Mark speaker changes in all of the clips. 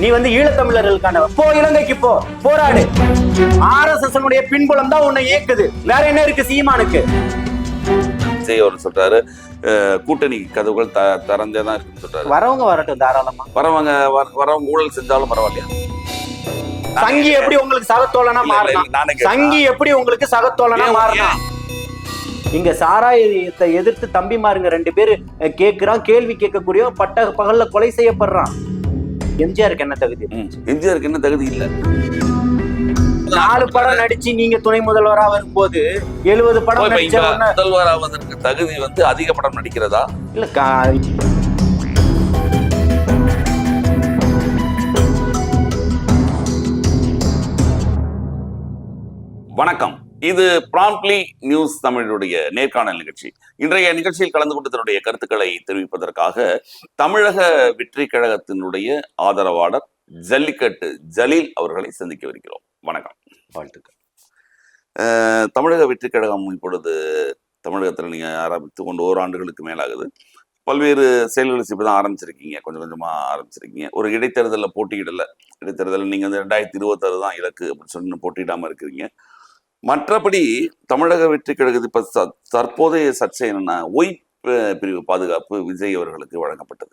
Speaker 1: நீ வந்து ஈழத்தமிழர்களுக்கான போ இலங்கைக்கு போ போராடு. ஆர்எஸ்எஸ் பின்புலம் தான் உன்னை இயக்குது. வேற என்ன இருக்கு சீமானுக்கு?
Speaker 2: விஜய் அவர் சொல்றாரு கூட்டணி கதவுகள் த திறந்தே தான் இருக்குன்னு சொல்றாரு.
Speaker 1: வரவங்க வரட்டும் தாராளமா.
Speaker 2: வரவங்க வர- வரவங்க ஊழல் செஞ்சாலும் பரவாயில்லையா?
Speaker 1: சங்கி எப்படி உங்களுக்கு சகத்தோழனா
Speaker 2: கேட்கிறேன்.
Speaker 1: சங்கி எப்படி உங்களுக்கு சகத்தோழனா மாறினா இங்க சாராயத்தை எதிர்த்து தம்பிமாருங்க ரெண்டு பேரு அஹ், கேக்குறான் கேள்வி கேட்கக்கூடிய பட்ட பகல்ல கொலை செய்யப்படுறான். எம்ஜிஆருக்கு என்ன தகுதி?
Speaker 2: எம்ஜிஆருக்கு என்ன தகுதி இல்ல.
Speaker 1: நாலு படம் நடிச்சு நீங்க துணை முதல்வரா வரும்போது எழுபது படம்
Speaker 2: முதல்வர் ஆவதற்கு தகுதி வந்து அதிக படம் நடிக்கிறதா?
Speaker 1: இல்ல
Speaker 2: இது ப்ராம்ப்லி நியூஸ் தமிழுடைய நேர்காணல் நிகழ்ச்சி. இன்றைய நிகழ்ச்சியில் கலந்து கொண்டு தன்னுடைய கருத்துக்களை தெரிவிப்பதற்காக தமிழக வெற்றி கழகத்தினுடைய ஆதரவாளர் ஜல்லிக்கட்டு ஜலீல் அவர்களை சந்திக்கவிருக்கிறோம் வணக்கம்.
Speaker 1: வாழ்த்துக்கள்.
Speaker 2: தமிழக வெற்றி கழகம் இப்பொழுது தமிழகத்தில் நீங்க ஆரம்பித்து கொண்டு ஓராண்டுகளுக்கு மேலாகுது. பல்வேறு செயல்களை இப்போ தான் ஆரம்பிச்சிருக்கீங்க. கொஞ்சம் கொஞ்சமா ஆரம்பிச்சிருக்கீங்க. ஒரு இடைத்தேர்தலில் போட்டியிடல. இடைத்தேர்தலில் நீங்க வந்து ரெண்டாயிரத்தி இருபத்தாறு தான் இலக்கு அப்படின்னு சொல்லி இன்னும் போட்டியிடாம இருக்கிறீங்க. மற்றபடி தமிழக வெற்றி கழகத்து இப்ப தற்போதைய சர்ச்சை என்னன்னா ஒய் பிரிவு பாதுகாப்பு விஜய் அவர்களுக்கு வழங்கப்பட்டது.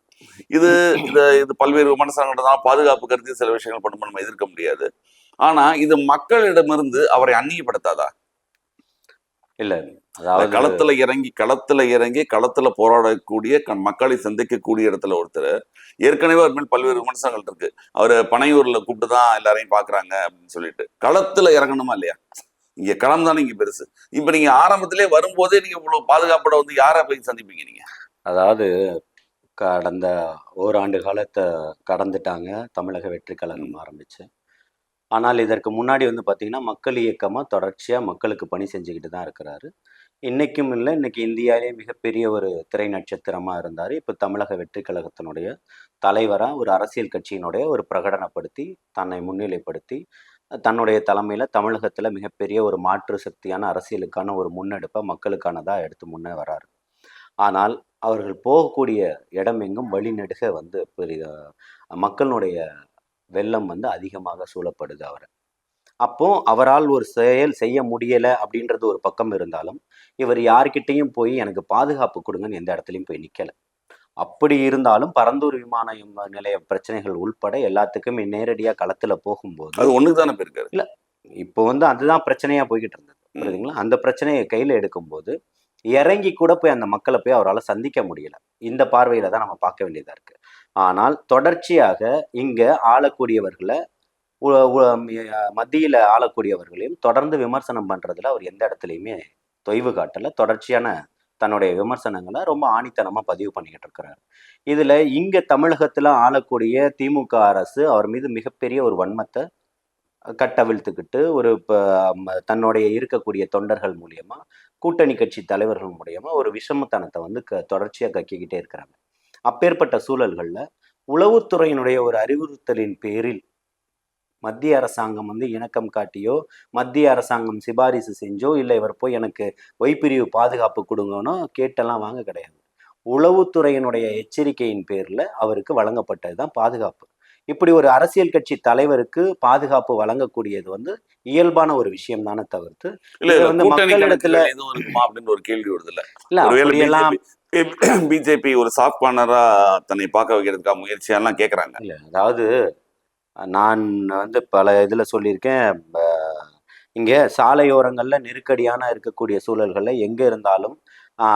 Speaker 2: இது இது இது பல்வேறு விமர்சனங்கள் தான் பாதுகாப்பு கருத்து சில விஷயங்கள் பண்ணும் நம்ம எதிர்க்க முடியாது. ஆனா இது மக்களிடமிருந்து அவரை அந்நியப்படுத்தாதா?
Speaker 1: இல்ல அதாவது
Speaker 2: களத்துல இறங்கி களத்துல இறங்கி களத்துல போராடக்கூடிய மக்களை சந்திக்கக்கூடிய இடத்துல ஒருத்தர் ஏற்கனவே அவர் மேல் பல்வேறு விமர்சனங்கள் இருக்கு. அவர் பனையூர்ல கூப்பிட்டு தான் எல்லாரையும் பாக்குறாங்க அப்படின்னு சொல்லிட்டு. களத்துல இறங்கணுமா இல்லையா? இங்க களம் தானே இங்க பெருசு. இப்ப நீங்க ஆரம்பத்திலே வரும்போதே நீங்க இவ்வளவு பாதுகாப்போட வந்து யாரை போய் சந்திப்பீங்க நீங்க?
Speaker 1: அதாவது கடந்த ஓராண்டு காலத்தை கடந்துட்டாங்க. தமிழக வெற்றி கழகம் ஆரம்பிச்சு. ஆனால் இதற்கு முன்னாடி வந்து பார்த்தீங்கன்னா மக்கள் இயக்கமாக தொடர்ச்சியாக மக்களுக்கு பணி செஞ்சுக்கிட்டு தான் இருக்கிறாரு. இன்னைக்கும் இல்லை. இன்னைக்கு இந்தியாவிலே மிகப்பெரிய ஒரு திரை நட்சத்திரமாக இருந்தார். இப்போ தமிழக வெற்றி கழகத்தினுடைய தலைவராக ஒரு அரசியல் கட்சியினுடைய ஒரு பிரகடனப்படுத்தி தன்னை முன்னிலைப்படுத்தி தன்னுடைய தலைமையில் தமிழகத்தில் மிகப்பெரிய ஒரு மாற்று சக்தியான அரசியலுக்கான ஒரு முன்னெடுப்பை மக்களுக்கானதாக எடுத்து முன்னே வராரு. ஆனால் அவர்கள் போகக்கூடிய இடம் எங்கும் வழிநெடுக வந்து பெரிய மக்களுடைய வெள்ளம் வந்து அதிகமாக சூழப்படுது அவரை. அப்போ அவரால் ஒரு செயல் செய்ய முடியலை அப்படின்றது ஒரு பக்கம் இருந்தாலும் இவர் யார்கிட்டையும் போய் எனக்கு பாதுகாப்பு கொடுங்கன்னு எந்த இடத்துலையும் போய் நிற்கலை அப்படி இருந்தாலும் பரந்தூர் விமான நிலைய பிரச்சனைகள் உள்பட எல்லாத்துக்குமே நேரடியாக களத்தில் போகும்போது
Speaker 2: அது ஒண்ணுக்கு தானே போயிருக்காரு?
Speaker 1: இப்போ வந்து அதுதான் பிரச்சனையா போய்கிட்டு இருந்தது. புரியுதுங்களா? அந்த பிரச்சனையை கையில எடுக்கும்போது இறங்கி கூட போய் அந்த மக்களை போய் அவரால் சந்திக்க முடியல. இந்த பார்வையில தான் நம்ம பார்க்க வேண்டியதா இருக்கு. ஆனால் தொடர்ச்சியாக இங்க ஆளக்கூடியவர்களை மத்தியில ஆளக்கூடியவர்களையும் தொடர்ந்து விமர்சனம் பண்றதுல அவர் எந்த இடத்துலையுமே தொய்வு காட்டல. தொடர்ச்சியான தன்னுடைய விமர்சனங்களை ரொம்ப ஆணித்தனமாக பதிவு பண்ணிக்கிட்டு இருக்கிறாரு. இதில் இங்கே தமிழகத்தில் ஆளக்கூடிய திமுக அரசு அவர் மீது மிகப்பெரிய ஒரு வன்மத்தை கட்டவிழ்த்துக்கிட்டு ஒரு இப்போ தன்னுடைய இருக்கக்கூடிய தொண்டர்கள் மூலியமாக கூட்டணி கட்சி தலைவர்கள் மூலியமாக ஒரு விஷமத்தனத்தை வந்து க தொடர்ச்சியாக கக்கிக்கிட்டே இருக்கிறாங்க. அப்பேற்பட்ட சூழல்களில் உளவுத்துறையினுடைய ஒரு அறிவுறுத்தலின் பேரில் மத்திய அரசாங்கம் வந்து இணக்கம் காட்டியோ மத்திய அரசாங்கம் சிபாரிசு செஞ்சோ இல்லை இவர் போய் எனக்கு ஒய்பிரிவு பாதுகாப்பு கொடுங்கன்னோ கேட்டெல்லாம் வாங்க கிடையாது. உளவுத்துறையினுடைய எச்சரிக்கையின் பேர்ல அவருக்கு வழங்கப்பட்டது தான் பாதுகாப்பு. இப்படி ஒரு அரசியல் கட்சி தலைவருக்கு பாதுகாப்பு வழங்கக்கூடியது வந்து இயல்பான ஒரு விஷயம் தானே தவிர்த்து
Speaker 2: இல்ல
Speaker 1: வந்து மக்களிடத்துல-
Speaker 2: அப்படின்னு ஒரு கேள்வி வருது இல்ல? பிஜேபி ஒரு சாஃப்ட் கார்னரா தன்னை பார்க்க வைக்கிறதுக்காக முயற்சியெல்லாம் கேக்குறாங்க.
Speaker 1: இல்ல அதாவது நான் வந்து பல இதில் சொல்லியிருக்கேன். இங்கே சாலையோரங்களில் நெருக்கடியான இருக்கக்கூடிய சூழல்களில் எங்கே இருந்தாலும்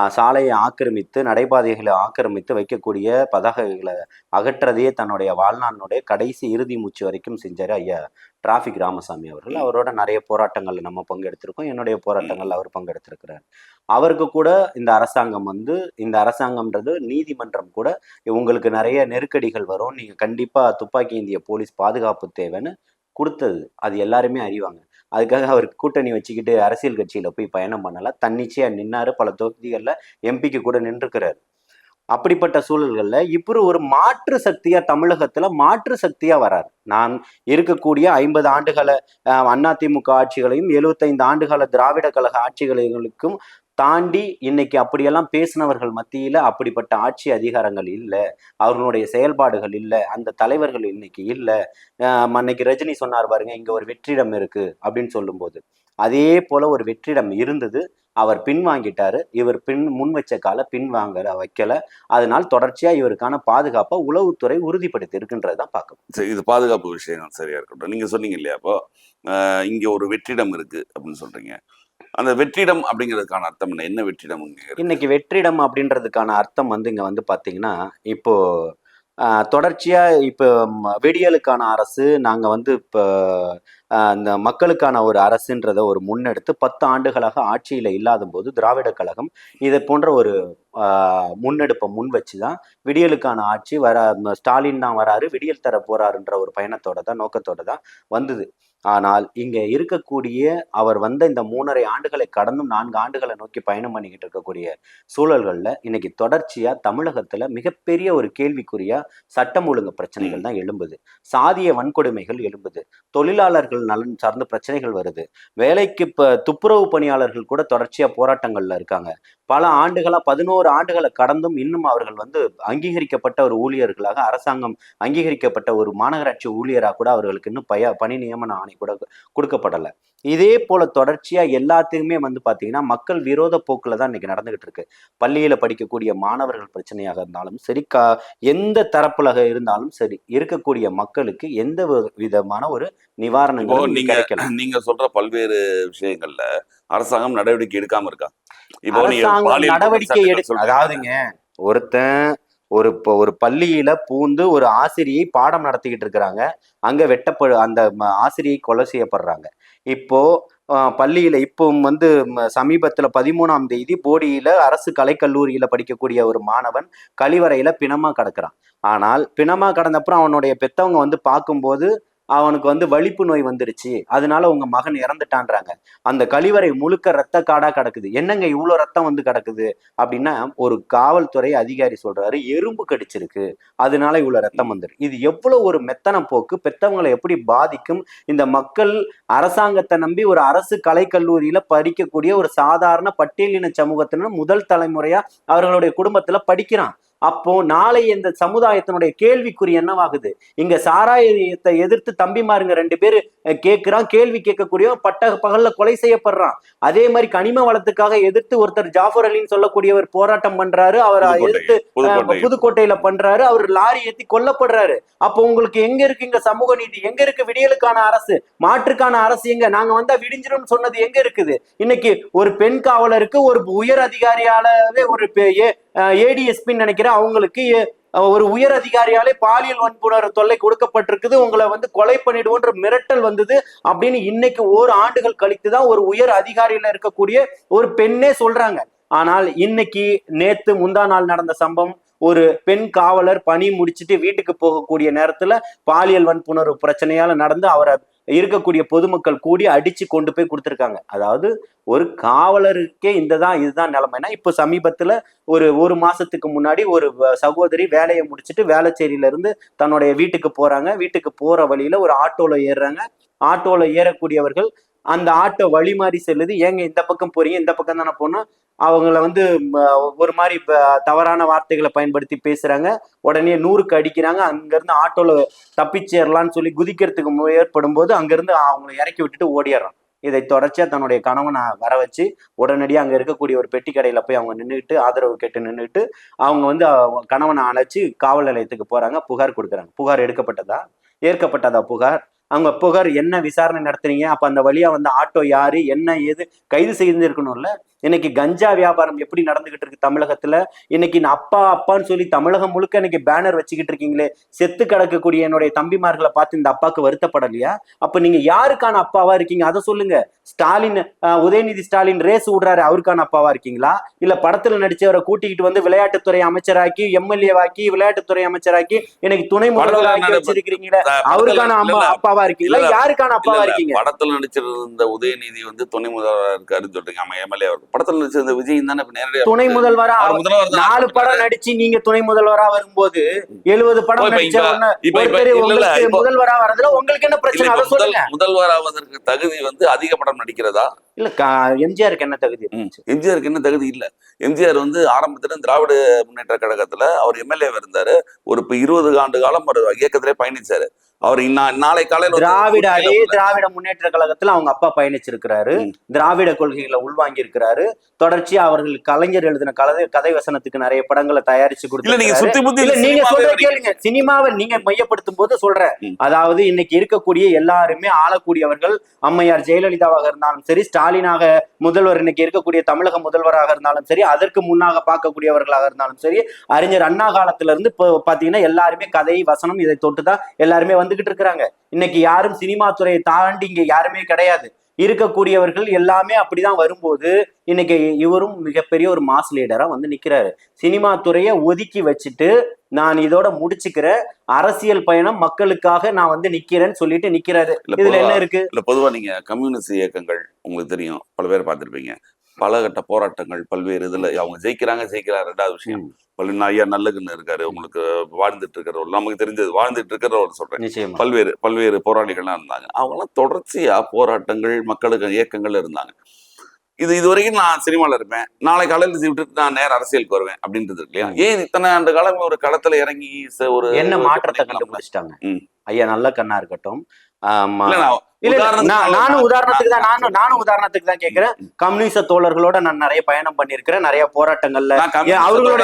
Speaker 1: சாலையை ஆக்கிரமித்து நடைபாதைகளை ஆக்கிரமித்து வைக்கக்கூடிய பதாகைகளை அகற்றதையே தன்னுடைய வாழ்நாளினுடைய கடைசி இறுதி மூச்சு வரைக்கும் செஞ்சாரு ஐயா டிராஃபிக் ராமசாமி அவர்கள். அவரோட நிறைய போராட்டங்கள்ல நம்ம பங்கெடுத்திருக்கோம். என்னுடைய போராட்டங்கள்ல அவர் பங்கெடுத்திருக்கிறார். அவருக்கு கூட இந்த அரசாங்கம் வந்து இந்த அரசாங்கம்ன்றது நீதிமன்றம் கூட உங்களுக்கு நிறைய நெருக்கடிகள் வரும். நீங்க கண்டிப்பா துப்பாக்கி இந்திய போலீஸ் பாதுகாப்பு தேவைன்னு கொடுத்தது. அது எல்லாருமே அறிவாங்க. அதுக்காக அவர் கூட்டணி வச்சுக்கிட்டு அரசியல் கட்சியில போய் பயணம் பண்ணல. தன்னிச்சையா நின்னாரு. பல தொகுதிகளில் எம்பிக்கு கூட நின்றுக்கிறாரு அப்படிப்பட்ட சூழல்களில் இப்போ ஒரு மாற்று சக்தியா தமிழகத்துல மாற்று சக்தியா வராரு. நான் இருக்கக்கூடிய ஐம்பது ஆண்டுகால அஹ், அதிமுக ஆட்சிகளையும் எழுபத்தைந்து ஆண்டுகால திராவிட கழக ஆட்சிகளுக்கும் தாண்டி இன்னைக்கு அப்படியெல்லாம் பேசினவர்கள் மத்தியில் அப்படிப்பட்ட ஆட்சி அதிகாரங்கள் இல்லை அவர்களுடைய செயல்பாடுகள் இல்லை அந்த தலைவர்கள் இன்னைக்கு இல்லை. அன்னைக்கு ரஜினி சொன்னார் பாருங்க இங்கே ஒரு வெற்றிடம் இருக்கு அப்படின்னு சொல்லும்போது. அதே போல ஒரு வெற்றிடம் இருந்தது. அவர் பின்வாங்கிட்டாரு இவர் பின் முன் வச்ச கால பின்வாங்கல வைக்கல. அதனால் தொடர்ச்சியா இவருக்கான பாதுகாப்பை உளவுத்துறை உறுதிப்படுத்தி இருக்குன்றதான் பார்க்கணும்
Speaker 2: சரி இது பாதுகாப்பு விஷயம் சரியா இருக்கட்டும். நீங்க சொன்னீங்க இல்லையா அப்போ? இங்க ஒரு வெற்றிடம் இருக்கு அப்படின்னு சொல்றீங்க. அந்த வெற்றிடம் அப்படிங்கிறதுக்கான அர்த்தம் என்ன? என்ன வெற்றிடம்
Speaker 1: இன்னைக்கு வெற்றிடம் அப்படின்றதுக்கான அர்த்தம் வந்து இங்க வந்து பாத்தீங்கன்னா இப்போ தொடர்ச்சியாக தொடர்ச்சியா இப்போ விடியலுக்கான அரசு நாங்க வந்து இப்போ அந்த இந்த மக்களுக்கான ஒரு அரசுன்றத ஒரு முன்னெடுத்து பத்து ஆண்டுகளாக ஆட்சியில் இல்லாத போது திராவிட கழகம் இதை போன்ற ஒரு முன்னெடுப்பை முன் வச்சு தான் விடியலுக்கான ஆட்சி வர ஸ்டாலின் தான் வராரு விடியல் தர போறாருன்ற ஒரு பயணத்தோட தான் நோக்கத்தோட தான் வந்தது. ஆனால் இங்க இருக்கக்கூடிய அவர் வந்த இந்த மூணரை ஆண்டுகளை கடந்தும் நான்கு ஆண்டுகளை நோக்கி பயணம் பண்ணிக்கிட்டு இருக்கக்கூடிய சூழல்களில் இன்னைக்கு தொடர்ச்சியா தமிழகத்துல மிகப்பெரிய ஒரு கேள்விக்குறியா சட்டம் ஒழுங்கு பிரச்சனைகள் தான் எழும்புது. சாதிய வன்கொடுமைகள் எழும்புது. தொழிலாளர்கள் நலன் சார்ந்த பிரச்சனைகள் வருது. வேலைக்கு இப்போ துப்புரவு பணியாளர்கள் கூட தொடர்ச்சியா போராட்டங்கள்ல இருக்காங்க. பல ஆண்டுகளா பதினோரு ஆண்டுகளை கடந்தும் இன்னும் அவர்கள் வந்து அங்கீகரிக்கப்பட்ட ஒரு ஊழியர்களாக அரசாங்கம் அங்கீகரிக்கப்பட்ட ஒரு மாநகராட்சி ஊழியராக கூட அவர்களுக்கு இன்னும் பய பணி நியமன ஆணை கூட கொடுக்கப்படல. இதே போல தொடர்ச்சியா எல்லாத்தையுமே வந்து பாத்தீங்கன்னா மக்கள் விரோத போக்குல தான் இன்னைக்கு நடந்துகிட்டு இருக்கு. பள்ளியில படிக்கக்கூடிய மாணவர்கள் பிரச்சனையாக இருந்தாலும் சரி கா எந்த தரப்புல இருந்தாலும் சரி இருக்கக்கூடிய மக்களுக்கு எந்த விதமான ஒரு நிவாரணங்களும்
Speaker 2: நீங்க நீங்க சொல்ற பல்வேறு விஷயங்கள்ல அரசாங்கம் நடவடிக்கை எடுக்காம இருக்கா? இப்போ
Speaker 1: நடவடிக்கை. அதாவதுங்க ஒருத்தன் ஒரு இப்போ ஒரு பள்ளியில பூந்து ஒரு ஆசிரியை பாடம் நடத்திக்கிட்டு இருக்கிறாங்க. அங்க வெட்டப்படு அந்த ஆசிரியை கொலை செய்யப்படுறாங்க. இப்போ பள்ளியில இப்போ வந்து சமீபத்துல பதிமூணாம் தேதி போடியில அரசு கலைக்கல்லூரியில படிக்கக்கூடிய ஒரு மாணவன் கழிவறையில பிணமா கிடக்குறான். ஆனால் பிணமா கிடந்தப்புறம் அவனுடைய பெத்தவங்க வந்து பார்க்கும்போது அவனுக்கு வந்து வலிப்பு நோய் வந்துருச்சு. அதனால உங்க மகன் இறந்துட்டான்றாங்க. அந்த கழிவறை முழுக்க ரத்த காடா கிடக்குது. என்னங்க இவ்வளோ ரத்தம் வந்து கிடக்குது? அப்படின்னா ஒரு காவல்துறை அதிகாரி சொல்றாரு எறும்பு கடிச்சிருக்கு. அதனால இவ்வளோ ரத்தம் வந்துரு இது எவ்வளவு ஒரு மெத்தன போக்கு. பெத்தவங்களை எப்படி பாதிக்கும்? இந்த மக்கள் அரசாங்கத்தை நம்பி ஒரு அரசு கலைக்கல்லூரியில படிக்கக்கூடிய ஒரு சாதாரண பட்டியலின சமூகத்தினர் முதல் தலைமுறையா அவர்களுடைய குடும்பத்துல படிக்கிறான். அப்போ நாளை இந்த சமுதாயத்தினுடைய கேள்விக்குறி என்னவாகுது? இங்க சாராயத்தை எதிர்த்து தம்பிமாருங்க ரெண்டு பேரு கேட்கிறான் கேள்வி கேட்கக்கூடிய பட்ட பகல்ல கொலை செய்யப்படுறான். அதே மாதிரி கனிம வளத்துக்காக எதிர்த்து ஒருத்தர் ஜாஃபர் அலின்னு சொல்லக்கூடியவர் போராட்டம் பண்றாரு அவர் எதிர்த்து புதுக்கோட்டையில பண்றாரு அவர் லாரி ஏத்தி கொல்லப்படுறாரு. அப்போ உங்களுக்கு எங்க இருக்கு இங்க சமூக நீதி? எங்க இருக்கு விடியலுக்கான அரசு? மாற்றுக்கான அரசு எங்க? நாங்க வந்தா விடிஞ்சிரும் சொன்னது எங்க இருக்குது? இன்னைக்கு ஒரு பெண் காவலருக்கு ஒரு உயர் அதிகாரியாலவே ஒரு ஏடிஎஸ்பின்னு நினைக்கிறேன். அவங்களுக்கு ஒரு உயர் அதிகாரியாலே பாலியல் வன்புணர்வு தொல்லை கொடுக்கப்பட்டிருக்குது. உங்களை வந்து கொலை பண்ணிடுவோன்ற மிரட்டல் வந்தது அப்படின்னு இன்னைக்கு ஓர் ஆண்டுகள் கழித்து தான் ஒரு உயர் அதிகாரியில இருக்கக்கூடிய ஒரு பெண்ணே சொல்றாங்க. ஆனால் இன்னைக்கு நேத்து முந்தா நாள் நடந்த சம்பவம் ஒரு பெண் காவலர் பணி முடிச்சிட்டு வீட்டுக்கு போகக்கூடிய நேரத்துல பாலியல் வன்புணர்வு பிரச்சனையால நடந்து அவரை இருக்கக்கூடிய பொதுமக்கள் கூடி அடிச்சு கொண்டு போய் கொடுத்துருக்காங்க. அதாவது ஒரு காவலருக்கே இந்த தான் இதுதான் நிலைமைனா இப்போ சமீபத்தில் ஒரு ஒரு மாசத்துக்கு முன்னாடி ஒரு வ- சகோதரி வேலையை முடிச்சுட்டு வேலைச்சேரியிலேருந்து தன்னுடைய வீட்டுக்கு போகிறாங்க வீட்டுக்கு போகிற வழியில் ஒரு ஆட்டோவில் ஏறுறாங்க. ஆட்டோவில் ஏறக்கூடியவர்கள் அந்த ஆட்டோ வழி மாறி செல்லுது. ஏங்க இந்த பக்கம் போறீங்க? இந்த பக்கம் தானே போனோம் அவங்கள வந்து ஒரு மாதிரி ப- தவறான வார்த்தைகளை பயன்படுத்தி பேசுறாங்க. உடனே நூறுக்கு அடிக்கிறாங்க. அங்கிருந்து ஆட்டோல தப்பிச்சேரலான்னு சொல்லி குதிக்கிறதுக்கு ஏற்படும் போது அங்கிருந்து அவங்களை இறக்கி விட்டுட்டு ஓடிடுறான். இதை தொடர்ச்சியா தன்னுடைய கணவனை வர வச்சு உடனடியாக அங்க இருக்கக்கூடிய ஒரு பெட்டி கடையில போய் அவங்க நின்றுட்டு ஆதரவு கேட்டு நின்றுட்டு அவங்க வந்து அவங்க கணவனை அழைச்சி காவல் நிலையத்துக்கு போறாங்க. புகார் கொடுக்குறாங்க. புகார் எடுக்கப்பட்டதா? ஏற்கப்பட்டதா புகார்? அவங்க புகார் என்ன விசாரணை நடத்துறீங்க அப்ப அந்த வழியா வந்து ஆட்டோ யாரு? என்ன ஏது? கைது செய்திருக்கணும்ல. இன்னைக்கு கஞ்சா வியாபாரம் எப்படி நடந்துகிட்டு இருக்கு தமிழகத்துல? இன்னைக்கு அப்பா அப்பான்னு சொல்லி தமிழகம் முழுக்க இன்னைக்கு பேனர் வச்சுக்கிட்டு இருக்கீங்களே. செத்து கிடக்கக்கூடிய என்னுடைய தம்பிமார்களை பார்த்து இந்த அப்பாவுக்கு வருத்தப்படலையா? அப்ப நீங்க யாருக்கான அப்பாவா இருக்கீங்க? அதை சொல்லுங்க. ஸ்டாலின் உதயநிதி ஸ்டாலின் ரேஸ் விடுறாரு. அவருக்கான அப்பாவா இருக்கீங்களா? இல்ல படத்துல நடிச்சவரை கூட்டிக்கிட்டு வந்து விளையாட்டுத்துறை அமைச்சராக்கி எம்எல்ஏவாக்கி விளையாட்டுத்துறை அமைச்சராக்கி எனக்கு துணை முதல்வராக்கி வச்சிருக்கீங்களே அவருக்கான அம்மா. அப்பாவா இருக்கீங்களா? யாருக்கான அப்பாவா. இருக்கீங்க?
Speaker 2: படத்துல நடிச்சிருந்த உதயநிதி வந்து துணை முதல்வராக இருக்காருன்னு சொல்றீங்க. எம்எல்ஏ அவர். படத்துல நடிச்சிருந்த விஜய் தானே இப்ப நேரடியா
Speaker 1: துணை முதல்வரா நாலு படம் நடிச்சு நீங்க துணை முதல்வரா வரும்போது எழுபது படம் முதல்வரா வரதுல உங்களுக்கு என்ன பிரச்சனை?
Speaker 2: இப்ப
Speaker 1: அதை
Speaker 2: முதல்
Speaker 1: சொல்லுங்க.
Speaker 2: முதல்வர் ஆவதற்கு தகுதி வந்து அதிக படம் நடிக்கிறதா?
Speaker 1: இல்ல எம்ஜிஆருக்கு என்ன தகுதி
Speaker 2: எம்ஜிஆருக்கு என்ன தகுதி இல்ல. எம்ஜிஆர் வந்து ஆரம்பத்துல திராவிட முன்னேற்ற கழகத்துல அவர் எம்எல்ஏ இருந்தாரு. ஒரு இப்ப இருபது ஆண்டு காலம் ஒரு இயக்கத்திலே பயணிச்சாரு. அவர் நாளை காலையில
Speaker 1: திராவிட
Speaker 2: உள்ள-
Speaker 1: திராவிட முன்னேற்ற கழகத்துல அவங்க அப்பா பயணிச்சிருக்கிறாரு. திராவிட கொள்கைகளை உள்வாங்கி இருக்கிறாரு தொடர்ச்சியா அவர்கள் கலைஞர் எழுதின கதை கதை வசனத்துக்கு நிறைய படங்களை தயாரிச்சு
Speaker 2: இல்ல நீங்க
Speaker 1: கொடுத்து
Speaker 2: சுத்தி
Speaker 1: நீங்க
Speaker 2: சினிமாவே
Speaker 1: சொல்ற
Speaker 2: வரீங்க.
Speaker 1: கேளுங்க. சினிமாவை நீங்க மையப்படுத்தும் போது சொல்றேன். அதாவது இன்னைக்கு இருக்கக்கூடிய எல்லாருமே ஆளக்கூடியவர்கள். அம்மையார் ஜெயலலிதாவாக இருந்தாலும் சரி ஸ்டாலினாக முதல்வர் இன்னைக்கு இருக்கக்கூடிய தமிழக முதல்வராக இருந்தாலும் சரி அதற்கு முன்னாக பார்க்கக்கூடியவர்களாக இருந்தாலும் சரி அறிஞர் அண்ணா காலத்துல இருந்து இப்போ பாத்தீங்கன்னா எல்லாருமே கதை வசனம் இதை தொட்டு தான் எல்லாருமே வந்துகிட்டு இருக்கிறாங்க. இன்னைக்கு யாரும் சினிமா துறையை தாண்டி இங்க யாருமே கிடையாது. இருக்கக்கூடியவர்கள் எல்லாமே அப்படிதான் வரும்போது இன்னைக்கு இவரும் மிகப்பெரிய ஒரு மாஸ் லீடரா வந்து நிக்கிறாரு. சினிமா துறையை ஒதுக்கி வச்சுட்டு நான் இதோட முடிச்சுக்கிறேன் அரசியல் பயணம் மக்களுக்காக நான் வந்து நிக்கிறேன்னு சொல்லிட்டு நிக்கிறாரு. இதுல என்ன இருக்கு?
Speaker 2: இல்ல பொதுவா நீங்க கம்யூனிஸ்ட் இயக்கங்கள் உங்களுக்கு தெரியும். பல பேர் பார்த்திருப்பீங்க. பல கட்ட போராட்டங்கள் பல்வேறு இதுல அவங்க ஜெயிக்கிறாங்க ஜெயிக்கிறாங்க. ரெண்டாவது விஷயம் பல்வேறு ஐயா நல்லகுன்னு இருக்காரு உங்களுக்கு வாழ்ந்துட்டு இருக்கிறவர் நமக்கு தெரிஞ்சது வாழ்ந்துட்டு இருக்கிறவர் சொல்றேன். பல்வேறு பல்வேறு போராளிகள்லாம் இருந்தாங்க. அவங்களாம் தொடர்ச்சியா போராட்டங்கள் மக்களுக்கு இயக்கங்கள் இருந்தாங்க. இது இது வரைக்கும் நான் சினிமால இருப்பேன். நாளை காலையில் இதை விட்டுட்டு நான் நேர அரசியலுக்கு வருவேன் அப்படின்றது இல்லையா. ஏன் இத்தனை ஆண்டு காலம் ஒரு களத்துல இறங்கி ஒரு
Speaker 1: என்ன மாற்றத்தை? கண்டுபிடிச்சிட்டாங்க. ஐயா நல்ல கண்ணா இருக்கட்டும். நானும்
Speaker 2: நான்
Speaker 1: உதாரணத்துக்கு தான் நானும்
Speaker 2: நான்
Speaker 1: நானும் உதாரணத்துக்கு தான் கேக்குறேன். கம்யூனிச தோழர்களோட நான் நிறைய பயணம் பண்ணிருக்கிறேன் நிறைய போராட்டங்கள்ல. அவர்களோட-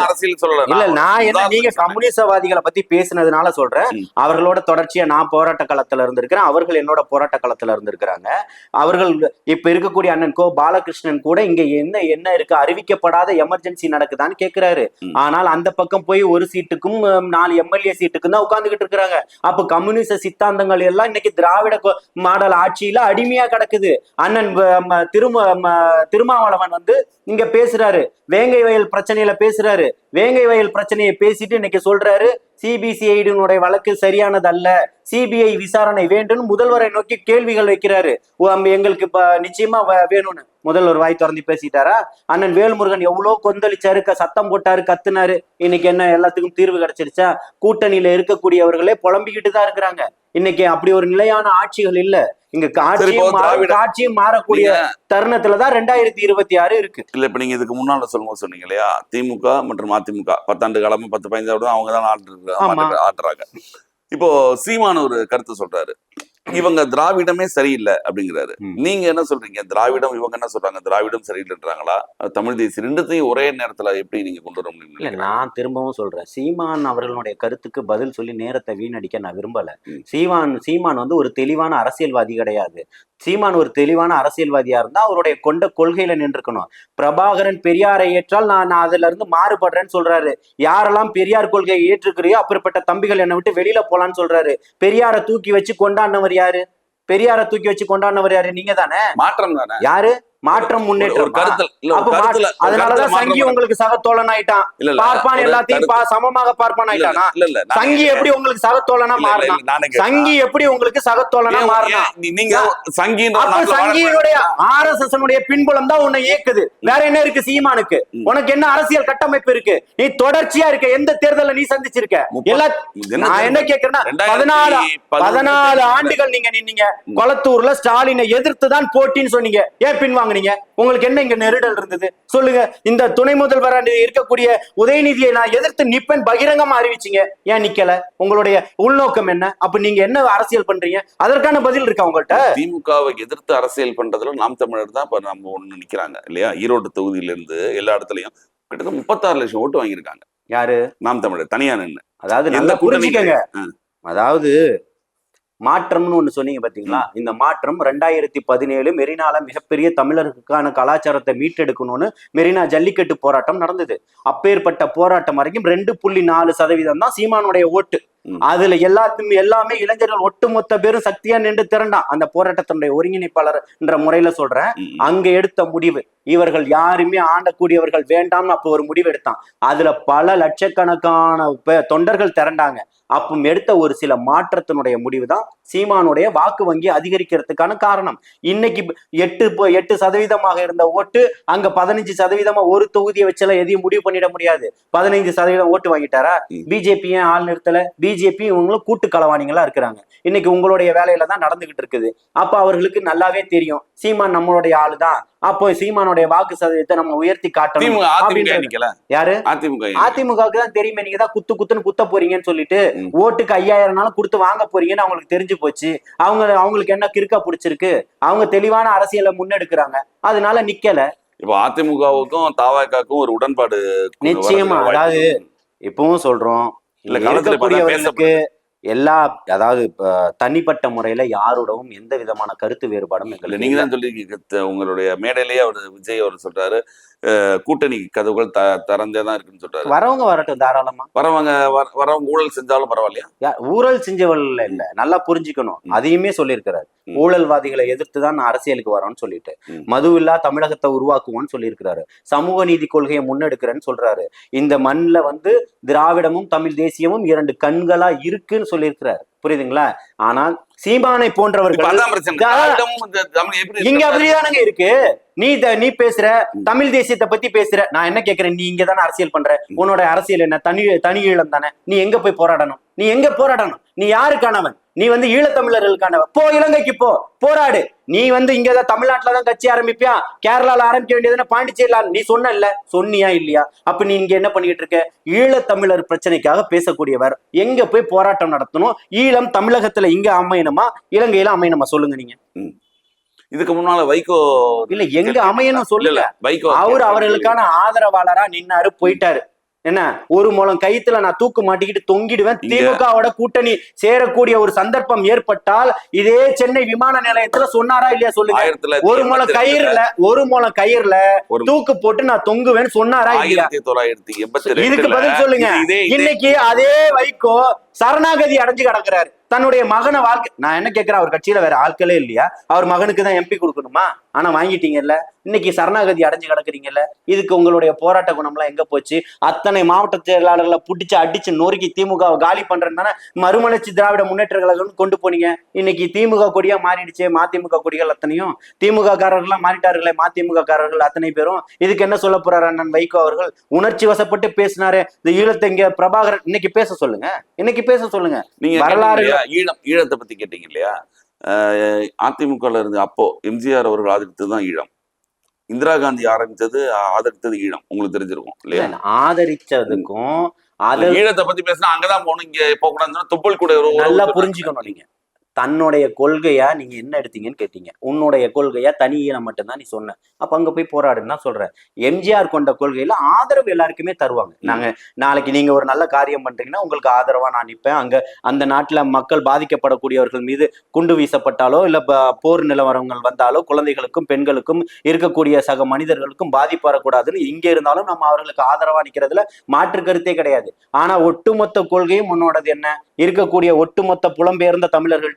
Speaker 2: அரசியல் சொல்லல.
Speaker 1: இல்ல
Speaker 2: நான்
Speaker 1: என்ன நீங்க கம்யூனிசவாதிகளை பத்தி பேசுனதுனால சொல்றேன். அவர்களோட தொடர்ச்சியா நான் போராட்ட களத்துல இருந்திருக்கிறேன். அவர்கள் என்னோட போராட்ட களத்துல இருந்திருக்கிறாங்க. அவர்கள் இப்ப இருக்கக்கூடிய அண்ணன் கோ பாலகிருஷ்ணன் கூட இங்க என்ன என்ன இருக்கு? அறிவிக்கப்படாத எமர்ஜென்சி நடக்குதான்னு கேக்குறாரு. ஆனால் அந்த பக்கம் போய் ஒரு சீட்டுக்கும் நாலு எம்எல்ஏ சீட்டுக்கும் தான் உட்கார்ந்துகிட்டு இருக்கிறாங்க. அப்ப கம்யூனிச சித்தாந்தங்கள் எல்லாம் இன்னைக்கு திராவிட மாடல் ஆட்சியில அடிமையா கிடக்குது. அண்ணன் திரும ம- திருமாவளவன் வந்து இங்க பேசுறாரு. வேங்கை வயல் பிரச்சனையில பேசுறாரு. வேங்கை வயல் பிரச்சனையை பேசிட்டு இன்னைக்கு சொல்றாரு. சிபிசிஐடினுடைய வழக்கு சரியானது அல்ல சிபிஐ விசாரணை வேண்டும் முதல்வரை நோக்கி கேள்விகள் வைக்கிறாரு. ஓ, எங்களுக்கு இப்ப நிச்சயமா வ- வேணும்னு. முதல்வர் வாய் திறந்து பேசிட்டாரா? அண்ணன் வேல்முருகன் எவ்வளோ கொந்தளிச்சாரு க- சத்தம் போட்டாரு கத்துனாரு. இன்னைக்கு என்ன எல்லாத்துக்கும் தீர்வு கிடைச்சிருச்சா? கூட்டணியில இருக்கக்கூடியவர்களே புலம்பிக்கிட்டு தான் இருக்கிறாங்க. இன்னைக்கு அப்படி ஒரு நிலையான ஆட்சிகள் இல்லை. இங்க காட்சியும் காட்சியும் மாறக்கூடிய தருணத்துலதான் ரெண்டாயிரத்தி இருபத்தி ஆறு இருக்கு.
Speaker 2: இல்ல இப்ப நீங்க இதுக்கு முன்னால சொல்லும்போது சொன்னீங்க இல்லையா? திமுக மற்றும் அதிமுக. பத்தாண்டு காலமா பத்து பதினஞ்சு அவங்க தான் ஆட்டுறாங்க இப்போ சீமான் ஒரு கருத்து சொல்றாரு. இவங்க திராவிடமே சரியில்லை அப்படிங்கிறாரு. நீங்க என்ன சொல்றீங்க? திராவிடம் இவங்க என்ன சொல்றாங்க? திராவிடம் சரியில்லைன்றாங்களா? தமிழ் தேசிய ரெண்டுத்தையும் ஒரே நேரத்துல எப்படி நீங்க கொண்டு வர முடியும்?
Speaker 1: நான் திரும்பவும் சொல்றேன். சீமான் அவர்களுடைய கருத்துக்கு பதில் சொல்லி நேரத்தை வீணடிக்க நான் விரும்பல. சீமான் சீமான் வந்து ஒரு தெளிவான அரசியல்வாதி கிடையாது. சீமான் ஒரு தெளிவான அரசியல்வாதியா இருந்தா அவருடைய கொண்ட கொள்கையில நின்றுக்கணும். பிரபாகரன் பெரியாரை ஏற்றால் நான் நான் அதுல இருந்து மாறுபடுறேன்னு சொல்றாரு. யாரெல்லாம் பெரியார் கொள்கையை ஏற்றுக்கிறியோ அப்படிப்பட்ட தம்பிகள் என்னை விட்டு வெளியில போலான்னு சொல்றாரு. பெரியாரை தூக்கி வச்சு கொண்டாடினவர் யாரு? பெரியாரை தூக்கி வச்சு கொண்டாடினவர் யாரு? நீங்க தானே
Speaker 2: மாற்றம் தானே?
Speaker 1: யாரு? மாற்றம் முன்னேற்றம்.
Speaker 2: கருத்துல
Speaker 1: அதனாலதான் சங்கி உங்களுக்கு சகத்தோழன் ஆயிட்டான்
Speaker 2: இல்ல இல்ல
Speaker 1: பார்ப்பான் எல்லாத்தையும் சமமாக பார்ப்பான் ஆயிட்டானா? சங்கி எப்படி உங்களுக்கு சகத்தோழனா
Speaker 2: இல்ல, இல்ல,
Speaker 1: மாறினா?
Speaker 2: இல்ல, நானே கேட்கிறேன்.
Speaker 1: சங்கி எப்படி உங்களுக்கு சகத்தோழனா
Speaker 2: ஏன்,
Speaker 1: மாறினா?
Speaker 2: நீங்க வாழ
Speaker 1: சங்கியினுடைய ஆர் எஸ் எஸ் பின்புலம் தான் உன்னை இயக்குது. வேற என்ன இருக்கு சீமானுக்கு. உனக்கு என்ன அரசியல் கட்டமைப்பு இருக்கு? நீ தொடர்ச்சியா இருக்க எந்த தேர்தல நீ சந்திச்சிருக்க? எல்லா நான் என்ன கேக்குறேன்னா பதினாலு பதினாலு ஆண்டுகள் நீங்க நின்னீங்க. கொளத்தூர்ல ஸ்டாலினை எதிர்த்து தான் போட்டின்னு சொன்னீங்க. ஏன் பின்வாங்குனீங்க உங்களுக்கு என்ன இங்க நெருடல் இருந்தது? சொல்லுங்க. இந்த துணை முதல்வர் இருக்கக்கூடிய உதயநிதியை நான் எதிர்த்து நிப்பேன் பகிரங்கமா அறிவிச்சீங்க. ஏன் நிக்கல? உங்களுடைய உள்நோக்கம் என்ன? அப்ப நீங்க என்ன அரசியல் பண்றீங்க? அதற்கான பதில் இருக்கா உங்கள்ட்ட?
Speaker 2: திமுகவை எதிர்த்து அரசியல் பண்றதுல நாம் தமிழர் தான் இப்ப நம்ம ஒண்ணு நிக்கிறாங்க இல்லையா? ஈரோடு தொகுதியில இருந்து எல்லா இடத்துலயும் கிட்டத்தட்ட முப்பத்தாறு லட்சம் ஓட்டு வாங்கியிருக்காங்க.
Speaker 1: யாரு?
Speaker 2: நாம் தமிழர் தனியா நின்னு.
Speaker 1: அதாவது நல்லா புரிஞ்சுக்கங்க. அதாவது மாற்றம்னு ஒண்ணு சொன்னீங்க பாத்தீங்களா? இந்த மாற்றம் ரெண்டாயிரத்தி பதினேழு மெரினால மிகப்பெரிய தமிழருக்கான கலாச்சாரத்தை மீட்டெடுக்கணும்னு மெரினா ஜல்லிக்கட்டு போராட்டம் நடந்தது. அப்பேற்பட்ட போராட்டம் வரைக்கும் ரெண்டு புள்ளி நாலு சதவீதம் தான் சீமானுடைய ஓட்டு. அதுல எல்லாத்துமே எல்லாமே இளைஞர்கள் ஒட்டுமொத்த பேரும் சக்தியா நின்று திரண்டான் அந்த போராட்டத்தினுடைய ஒருங்கிணைப்பாளர் என்ற முறையில சொல்றேன். அங்க எடுத்த முடிவு. இவர்கள் யாருமே ஆண்டக்கூடியவர்கள் வேண்டாம்னு அப்போ ஒரு முடிவு எடுத்தான். அதுல பல லட்சக்கணக்கான தொண்டர்கள் திரண்டாங்க. அப்போ எடுத்த ஒரு சில மாற்றத்தினுடைய முடிவு தான் சீமானுடைய வாக்கு வங்கி அதிகரிக்கிறதுக்கான காரணம். இன்னைக்கு எட்டு எட்டு சதவீதமாக இருந்த ஓட்டு அங்க பதினஞ்சு சதவீதமா ஒரு தொகுதியை வச்செல்லாம் எதையும் முடிவு பண்ணிட முடியாது. பதினைந்து சதவீதம் ஓட்டு வாங்கிட்டாரா. பிஜேபி ஏன் ஆள் நிறுத்தல? பிஜேபி இவங்களும் கூட்டு களவாணிகளா இருக்கிறாங்க. இன்னைக்கு உங்களுடைய வேலையில தான் நடந்துகிட்டு இருக்குது. அப்ப அவர்களுக்கு நல்லாவே தெரியும். சீமான் நம்மளுடைய ஆளுதான். அப்போ சீமானுடைய வாக்கு சதவீதத்தை நம்ம உயர்த்தி காட்டணும் யாரு?
Speaker 2: அதிமுக
Speaker 1: அதிமுகவுக்கு தான் தெரியுமே. நீங்க தான் குத்து குத்துன்னு குத்த போறீங்கன்னு சொல்லிட்டு. ஓட்டுக்கு ஐயாயிரம் நாளும் கொடுத்து வாங்க போறீங்கன்னு அவங்களுக்கு தெரிஞ்சு போச்சு. அவங்க அவங்களுக்கு என்ன கிறுக்கா பிடிச்சிருக்கு? அவங்க தெளிவான அரசியலை முன்னெடுக்கிறாங்க. அதனால நிக்கல.
Speaker 2: இப்போ அதிமுகவுக்கும் தாவாக்காக்கும் ஒரு உடன்பாடு
Speaker 1: நிச்சயமா, அதாவது. இப்பவும் சொல்றோம்.
Speaker 2: La que le
Speaker 1: ponía எல்லா அதாவது தனிப்பட்ட முறையில யாரோடவும் எந்த விதமான கருத்து வேறுபாடும்
Speaker 2: இல்ல நீங்க. தான் சொல்லிருக்கீங்க த- உங்களுடைய மேடையிலேயே அவர் விஜய் அவர் சொல்றாரு கூட்டணி கதவுகள் த திறந்தே தான் இருக்குன்னு சொல்றாரு
Speaker 1: வரவங்க வரட்டும் தாராளமா
Speaker 2: வரவங்க வர- வரவங்க ஊழல் செஞ்சாலும் பரவாயில்லையா
Speaker 1: ஊழல் செஞ்சவர்கள் இல்ல நல்லா புரிஞ்சுக்கணும். அதையுமே சொல்லியிருக்கிறாரு. ஊழல்வாதிகளை எதிர்த்து தான் நான் அரசியலுக்கு வரோம்னு சொல்லிட்டு. மதுவில்லா தமிழகத்தை உருவாக்குவோம்னு சொல்லியிருக்கிறாரு சமூக நீதி கொள்கையை முன்னெடுக்கிறேன்னு சொல்றாரு இந்த மண்ணுல வந்து திராவிடமும் தமிழ் தேசியமும் இரண்டு கண்களா இருக்குன்னு சொல்லியிருக்கிறாரு. புரியுதுங்களா? ஆனால் சீமானை போன்றவர்கள் இங்க
Speaker 2: இருக்கு?
Speaker 1: அப்படிதானங்க இருக்கு. நீ நீ பேசுற தமிழ் தேசியத்தை பத்தி பேசுற. நான் என்ன கேக்குறேன்? நீ இங்க தானே அரசியல் பண்ற. உன்னோட அரசியல் என்ன? தனி தனி ஈழம் தானே. நீ எங்க போய் போராடணும்? நீ எங்க போராடணும்? நீ யாருக்கானவன்? நீ வந்து ஈழத்தமிழர்களுக்கானவன் போ இலங்கைக்கு போ போராடு. நீ வந்து தமிழ்நாட்டுல தான் கட்சி ஆரம்பிப்பியா? கேரளால ஆரம்பிக்க வேண்டியதுன்னா பாண்டிச்சேரியில நீ சொன்ன இல்ல சொன்னியா இல்லையா? அப்ப நீ இங்க என்ன பண்ணிட்டு இருக்க? ஈழத்தமிழர் பிரச்சனைக்காக பேசக்கூடியவர். எங்க போய் போராட்டம் நடத்தணும்? ஈழம் தமிழகத்துல இங்க அமையணுமா? இலங்கையில அமையணுமா? சொல்லுங்க நீங்க.
Speaker 2: இதுக்கு முன்னால வைகோ
Speaker 1: இல்ல எங்க அமையணும்
Speaker 2: இல்ல, வைகோ
Speaker 1: அவர் அவர்களுக்கான ஆதரவாளரா நின்னாரு போயிட்டாரு. என்ன? ஒரு முழம் கயித்துல நான் தூக்கு மாட்டிக்கிட்டு தொங்கிடுவேன். திமுகவோட கூட்டணி சேரக்கூடிய ஒரு சந்தர்ப்பம் ஏற்பட்டால் இதே சென்னை விமான நிலையத்துல சொன்னாரா இல்லையா சொல்லுங்க. ஒரு
Speaker 2: ரெண்டுல
Speaker 1: கயிறுல ஒரு முழம் கயிறுல தூக்கு போட்டு நான் தொங்குவேன்னு சொன்னாரா இல்லையா?
Speaker 2: ஆயிரத்தி தொள்ளாயிரத்தி எண்பத்தி
Speaker 1: இதுக்கு பதில் சொல்லுங்க. இன்னைக்கு அதே வைகோ சரணாகதி அடைஞ்சு கிடக்குறாரு. தன்னுடைய மகனை வாழ்க்கை நான் என்ன கேட்கிறேன் அவர் கட்சியில வேற ஆட்களே இல்லையா? அவர் மகனுக்கு தான் எம்பி கொடுக்கணுமா? ஆனா வாங்கிட்டீங்கல்ல. இன்னைக்கு சரணாகதி அடைஞ்சு கிடக்குறீங்கல்ல. இதுக்கு உங்களுடைய போராட்ட குணம்லாம் எங்க போச்சு? அத்தனை மாவட்ட செயலாளர்களை புடிச்சு அடிச்சு நொறுக்கி திமுக வை காலி பண்றேன்னு தானே மறுமலர்ச்சி திராவிட முன்னேற்ற கழகம்னு கொண்டு போனீங்க. இன்னைக்கு திமுக கொடியா மாறிடுச்சு மதிமுக கொடிகள் அத்தனையும். திமுக காரர்கள்லாம் மாறிட்டார்களே மதிமுக காரர்கள் அத்தனை பேரும். இதுக்கு என்ன சொல்ல போறாரு அண்ணன் வைகோ அவர்கள்? உணர்ச்சி வசப்பட்டு பேசினாரு. இந்த ஈழத்தை இங்க பிரபாகரன் இன்னைக்கு பேச சொல்லுங்க. இன்னைக்கு பேச சொல்லுங்க.
Speaker 2: நீங்க
Speaker 1: வரலாறு-?
Speaker 2: ஈழம் ஈழத்தை பத்தி கேட்டீங்க இல்லையா? அஹ் அதிமுகல இருந்து அப்போ எம்ஜிஆர் அவர்கள் ஆதரித்தது தான் ஈழம். இந்திரா காந்தி ஆரம்பிச்சது ஆதரித்தது ஈழம். உங்களுக்கு தெரிஞ்சிருக்கும் இல்லையா?
Speaker 1: ஆதரிச்சதுக்கும்
Speaker 2: ஈழத்தை பத்தி பேசினா அங்கதான் போகணும் இங்க போக கூடாதுன்னா துப்பல் கூட
Speaker 1: நல்லா புரிஞ்சுக்கணும் நீங்க. தன்னுடைய கொள்கையா நீங்க என்ன எடுத்தீங்கன்னு கேட்டீங்க. உன்னுடைய கொள்கையா தனி ஈழம் மட்டும்தான் நீ சொன்ன. அப்ப அங்க போய் போராடுன்னு தான் சொல்றேன். எம்ஜிஆர் கொண்ட கொள்கையில ஆதரவு எல்லாருக்குமே தருவாங்க. நாங்க நாளைக்கு நீங்க ஒரு நல்ல காரியம் பண்றீங்கன்னா உங்களுக்கு ஆதரவா நான் நிற்பேன் அங்க அந்த நாட்டுல மக்கள் பாதிக்கப்படக்கூடியவர்கள் மீது குண்டு வீசப்பட்டாலோ இல்ல போர் நிலவரங்கள் வந்தாலோ குழந்தைகளுக்கும் பெண்களுக்கும் இருக்கக்கூடிய சக மனிதர்களுக்கும் பாதிப்பு வரக்கூடாதுன்னு இங்க இருந்தாலும் நம்ம அவர்களுக்கு ஆதரவா நிக்கிறதுல மாற்று கருத்தே கிடையாது. ஆனா ஒட்டுமொத்த கொள்கையும் உன்னோடது என்ன? இருக்கக்கூடிய ஒட்டுமொத்த புலம்பெயர்ந்த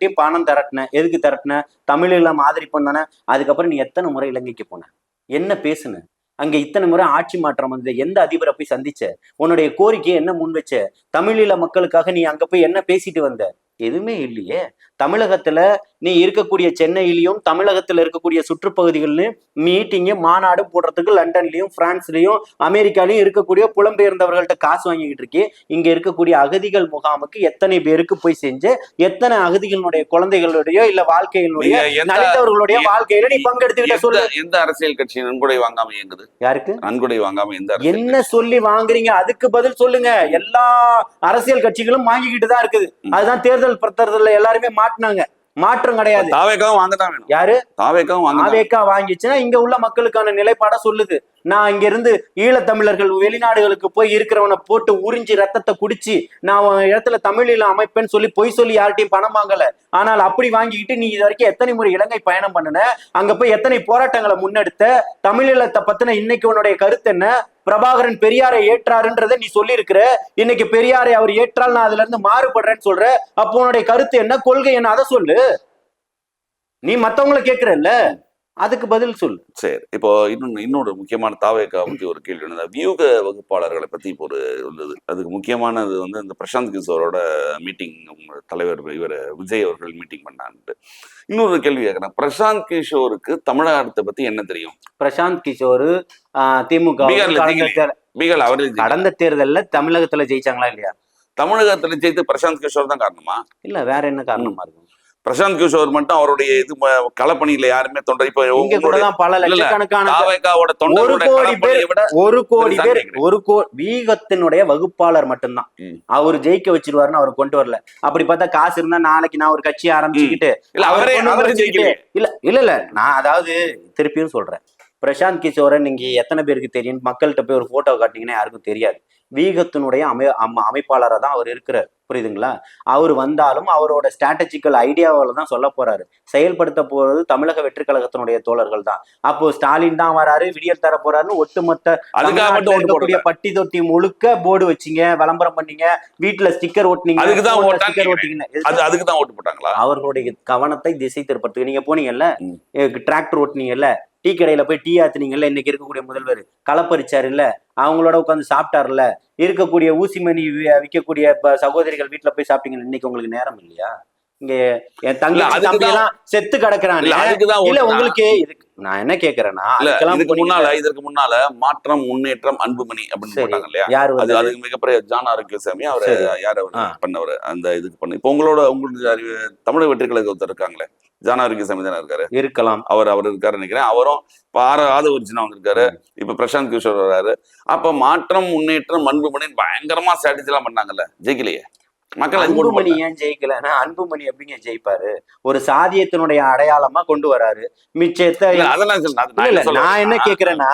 Speaker 1: தமிழர்கள்ட்டையும் பணம் திரட்டின எதுக்கு திரட்டின? தமிழீழம் ஆதரிப்போம் தானே? அதுக்கப்புறம் நீ எத்தனை முறை இலங்கைக்கு போன? என்ன பேசுன? அங்க இத்தனை முறை ஆட்சி மாற்றம் வந்து எந்த அதிபரை போய் சந்திச்ச? உன்னுடைய கோரிக்கையை என்ன முன் வச்ச? தமிழீழ மக்களுக்காக நீ அங்க போய் என்ன பேசிட்டு வந்த? எதுவுமே இல்லையே. தமிழகத்துல நீ இருக்கக்கூடிய சென்னையிலயும் தமிழகத்துல இருக்கக்கூடிய சுற்றுப்பகுதிகள்லயும் மீட்டிங்கு மாநாடு போடுறதுக்கு லண்டன்லயும் பிரான்ஸ்லயும் அமெரிக்காலயும் இருக்கக்கூடிய புலம்பெயர்ந்தவர்கள்ட்ட காசு வாங்கிக்கிட்டு இருக்கே. இங்க இருக்கக்கூடிய அகதிகள் முகாமுக்கு எத்தனை பேருக்கு போய் செஞ்சு எத்தனை அகதிகளுடைய குழந்தைகளுடைய இல்ல வாழ்க்கையினுடைய நலிந்தவர்களுடைய வாழ்க்கையில நீ பங்கெடுத்துக்கிட்ட சொல்லு.
Speaker 2: எந்த அரசியல் கட்சி நன்கொடை வாங்காம இயங்குது?
Speaker 1: யாருக்கு?
Speaker 2: நன்கொடை வாங்காம எந்த
Speaker 1: என்ன சொல்லி வாங்குறீங்க? அதுக்கு பதில் சொல்லுங்க. எல்லா அரசியல் கட்சிகளும் வாங்கிக்கிட்டு தான் இருக்குது. அதுதான் தேர்தல் பிரச்சாரத்துல எல்லாருமே மாட்டினாங்க. மாற்றம் கிடையாது.
Speaker 2: தாவேக்காவும் வேணும்.
Speaker 1: யாரு?
Speaker 2: தாவேக்காவும் வாங்க
Speaker 1: ஆவேக்கா வாங்கிச்சுன்னா இங்க உள்ள மக்களுக்கான நிலைப்பாட சொல்லுது. நான் இங்கிருந்து ஈழத்தமிழர்கள் வெளிநாடுகளுக்கு போய் இருக்கிறவனை போட்டு உறிஞ்சி ரத்தத்தை குடிச்சு நான் உன் இடத்துல தமிழில அமைப்பேன்னு சொல்லி பொய் சொல்லி யார்கிட்டயும் பணம் வாங்கல. ஆனால் அப்படி வாங்கிக்கிட்டு நீ இது வரைக்கும் எத்தனை முறை இலங்கை பயணம் பண்ணுன? அங்க போய் எத்தனை போராட்டங்களை முன்னெடுத்த? தமிழீழத்தை பத்தின இன்னைக்கு உன்னுடைய கருத்து என்ன? பிரபாகரன் பெரியாரை ஏற்றாருன்றதை நீ சொல்லியிருக்கிற. இன்னைக்கு பெரியாரை அவர் ஏற்றால் நான் அதுல இருந்து மாறுபடுறேன்னு சொல்ற. அப்போ உன்னுடைய கருத்து என்ன? கொள்கை என்ன? அதை சொல்லு. நீ மத்தவங்கள கேக்குறல்ல அதுக்கு பதில் சொல்லு.
Speaker 2: சரி இப்போ இன்னொன்று இன்னொரு முக்கியமான தாவேக்கா பத்தி ஒரு கேள்வி இருந்தது வியூக வகுப்பாளர்களை பத்தி இப்போ ஒரு இருந்தது அதுக்கு முக்கியமானது வந்து இந்த பிரசாந்த் கிஷோரோட மீட்டிங் தலைவர் இவர் விஜய் அவர்கள் மீட்டிங் பண்ணான்ட்டு. இன்னொரு கேள்வி கேட்குறேன். பிரசாந்த் கிஷோருக்கு தமிழகத்தை பத்தி என்ன தெரியும்?
Speaker 1: பிரசாந்த் கிஷோர் திமுக
Speaker 2: பீகார் அவரே
Speaker 1: கடந்த தேர்தல்ல தமிழகத்துல ஜெயிச்சாங்களா இல்லையா?
Speaker 2: தமிழகத்துல ஜெயித்து பிரசாந்த் கிஷோர் தான் காரணமா?
Speaker 1: இல்ல வேற என்ன காரணமா இருக்கும்?
Speaker 2: பிரசாந்த் கிஷோர் மட்டும் அவருடைய இது களப்பணியில யாருமே தொண்டை இப்ப உங்களுடைய தாவேக்காவோட
Speaker 1: ஒரு கோடி பேர் ஒரு கோடி
Speaker 2: பெருசான்னு
Speaker 1: பேர்
Speaker 2: கேக்குறேன்.
Speaker 1: ஒரு கோ வீகத்தினுடைய வகுப்பாளர் மட்டும்தான். அவர் ஜெயிக்க வச்சிருவாருன்னு அவர் கொண்டு வரல. அப்படி பார்த்தா காசு இருந்தா நாளைக்கு நான் ஒரு கட்சி ஆரம்பிச்சுக்கிட்டு
Speaker 2: இல்ல
Speaker 1: இல்ல இல்ல நான் அதாவது திருப்பியும் சொல்றேன். பிரசாந்த் கிஷோரை நீங்க எத்தனை பேருக்கு தெரியும்? மக்கள்கிட்ட போய் ஒரு போட்டோ காட்டிங்கன்னா யாருக்கும் தெரியாது. வீகத்தினுடைய அமை அம- அமைப்பாளரா தான் அவர் இருக்கிறார். புரியுதுங்களா? அவர் வந்தாலும் அவரோட ஸ்ட்ராட்டஜிக்கல் ஐடியாவில் தான் சொல்ல போறாரு. செயல்படுத்த போறது தமிழக வெற்றி கழகத்தினுடைய தோழர்கள் தான். அப்போ ஸ்டாலின் தான் வராரு விடியல் தர போறாருன்னு ஒட்டுமொத்த இருக்கக்கூடிய பட்டி தொட்டி முழுக்க போர்டு வச்சீங்க விளம்பரம் பண்ணீங்க வீட்டுல ஸ்டிக்கர் ஓட்டுனீங்க
Speaker 2: கேக்குறேன்.
Speaker 1: ஓட்டுனீங்க
Speaker 2: அது அதுக்கு தான் ஓட்டு போட்டாங்களா?
Speaker 1: அவர்களுடைய கவனத்தை திசை திருப்பறதுக்கு. நீங்க போனீங்கல்ல. டிராக்டர் ஓட்டுனீங்கல்ல டீ கடையில போய் டீ ஆத்துனீங்கல்ல இன்னைக்கு இருக்கக்கூடிய முதல்வர். களப்பறிச்சாரு இல்ல அவங்களோட உட்காந்து சாப்பிட்டாருல்ல? இருக்கக்கூடிய ஊசிமணி வி- விற்கக்கூடிய ப- சகோதரிகள் வீட்டுல போய் சாப்பிட்டீங்க இன்னைக்கு உங்களுக்கு நேரம் இல்லையா? இங்க என்
Speaker 2: அதுக்கு
Speaker 1: தம்பி எல்லாம் செத்து கிடக்குறாங்க
Speaker 2: இல்ல
Speaker 1: உங்களுக்கு நான் என்ன கேக்குறேன்னா
Speaker 2: இதுக்கு. முன்னால இதற்கு முன்னால மாற்றம் முன்னேற்றம் அன்புமணி அப்படின்னு. போட்டாங்க இல்லையா?
Speaker 1: யாரு
Speaker 2: அது அதுக்கு மிகப்பெரிய ஜான் ஆரோக்கியசாமி அவர். யார் அவர். பண்ணவர். அந்த இதுக்கு பண்ணி இப்போ உங்களோட உங்களுக்கு அறிவு தமிழக வெற்றி கழக ஒருத்தர் இருக்காங்களே? ஜான் ஆரோக்கியசாமி தானே இருக்காரு?
Speaker 1: இருக்கலாம்.
Speaker 2: அவர் அவர் இருக்காரு நினைக்கிறேன். அவரும் இப்ப ஆதவர்ஜினா வந்திருக்காரு இப்ப பிரசாந்த் கிஷோர் வராரு. அப்ப மாற்றம் முன்னேற்றம் அன்புமணி பயங்கரமா ஸ்ட்ராட்டஜி எல்லாம் பண்ணாங்கல்ல ஜெயிக்கலையே. மக்கள்
Speaker 1: அன்புமணி ஏன் ஜெயிக்கலன்னா அன்புமணி எப்படிங்க ஜெயிப்பாரு? ஒரு சாதியத்தினுடைய அடையாளமா கொண்டு வராரு. மிச்சத்தை
Speaker 2: அதெல்லாம் நான் என்ன
Speaker 1: கேக்குறேன்னா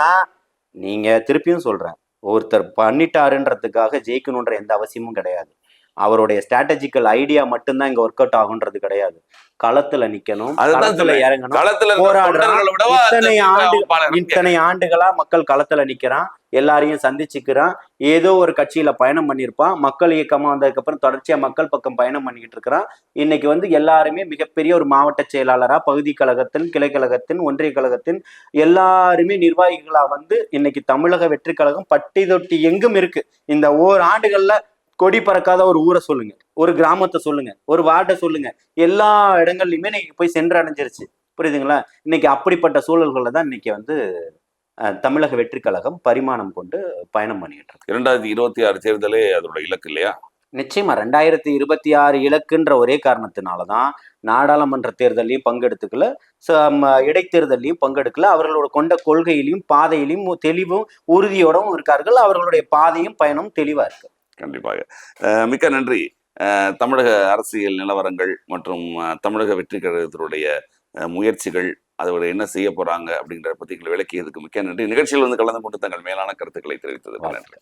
Speaker 1: நீங்க திருப்பியும் சொல்றேன். ஒருத்தர் பண்ணிட்டாருன்றதுக்காக ஜெயிக்கணுன்ற எந்த அவசியமும் கிடையாது. அவருடைய ஸ்ட்ராட்டஜிக்கல் ஐடியா மட்டும்தான் இங்க ஒர்க் அவுட் ஆகுன்றது கிடையாது. களத்துல நிக்கணும் களத்துல. இறங்கணும்
Speaker 2: களத்துல
Speaker 1: இத்தனை ஆண்டு
Speaker 2: வேட்பாளர்
Speaker 1: இத்தனை ஆண்டுகளா மக்கள் களத்துல நிக்கிறான் எல்லாரையும் சந்திச்சுக்கிறான் ஏதோ ஒரு கட்சியில பயணம் பண்ணியிருப்பான் மக்கள் இயக்கமா வந்ததுக்கு அப்புறம் தொடர்ச்சியா மக்கள் பக்கம் பயணம் பண்ணிக்கிட்டு இருக்கிறான். இன்னைக்கு வந்து எல்லாருமே மிகப்பெரிய ஒரு மாவட்ட செயலாளரா பகுதி கழகத்தின் கிளை கழகத்தின் ஒன்றிய கழகத்தின் எல்லாருமே நிர்வாகிகளா வந்து இன்னைக்கு தமிழக வெற்றி கழகம் பட்டி தொட்டி எங்கும் இருக்கு. இந்த ஓர் ஆண்டுகள்ல கொடி பறக்காத ஒரு ஊரை சொல்லுங்க. ஒரு கிராமத்தை சொல்லுங்க. ஒரு வார்டை சொல்லுங்க. எல்லா இடங்கள்லயுமே இன்னைக்கு போய் சென்று அடைஞ்சிருச்சு புரியுதுங்களா? இன்னைக்கு அப்படிப்பட்ட சூழல்கள்ல தான் இன்னைக்கு வந்து தமிழக வெற்றி கழகம் பரிமாணம் கொண்டு பயணம் பண்ணிட்டு இருக்கு
Speaker 2: இரண்டாயிரத்தி இருபத்தி ஆறு தேர்தலே அதோட இலக்கு இல்லையா?
Speaker 1: நிச்சயமா. ரெண்டாயிரத்தி இருபத்தி ஆறு இலக்குன்ற ஒரே காரணத்தினாலதான் நாடாளுமன்ற தேர்தலையும் பங்கெடுத்துக்கல இடைத்தேர்தலையும் பங்கெடுக்கல. அவர்களோட கொண்ட கொள்கையிலையும் பாதையிலையும் தெளிவும் உறுதியோடவும் இருக்கார்கள். அவர்களுடைய பாதையும் பயணம் தெளிவா இருக்கு.
Speaker 2: கண்டிப்பாக. மிக்க நன்றி. தமிழக அரசியல் நிலவரங்கள் மற்றும் தமிழக வெற்றி கழகத்தினுடைய முயற்சிகள் அதோட என்ன செய்ய போறாங்க அப்படிங்கிற பத்தி விளக்கியதுக்கு மிக்க நன்றி. நிகழ்ச்சியில் வந்து கலந்து கொண்டு தங்கள் மேலான கருத்துக்களை தெரிவித்ததுக்கு நன்றி.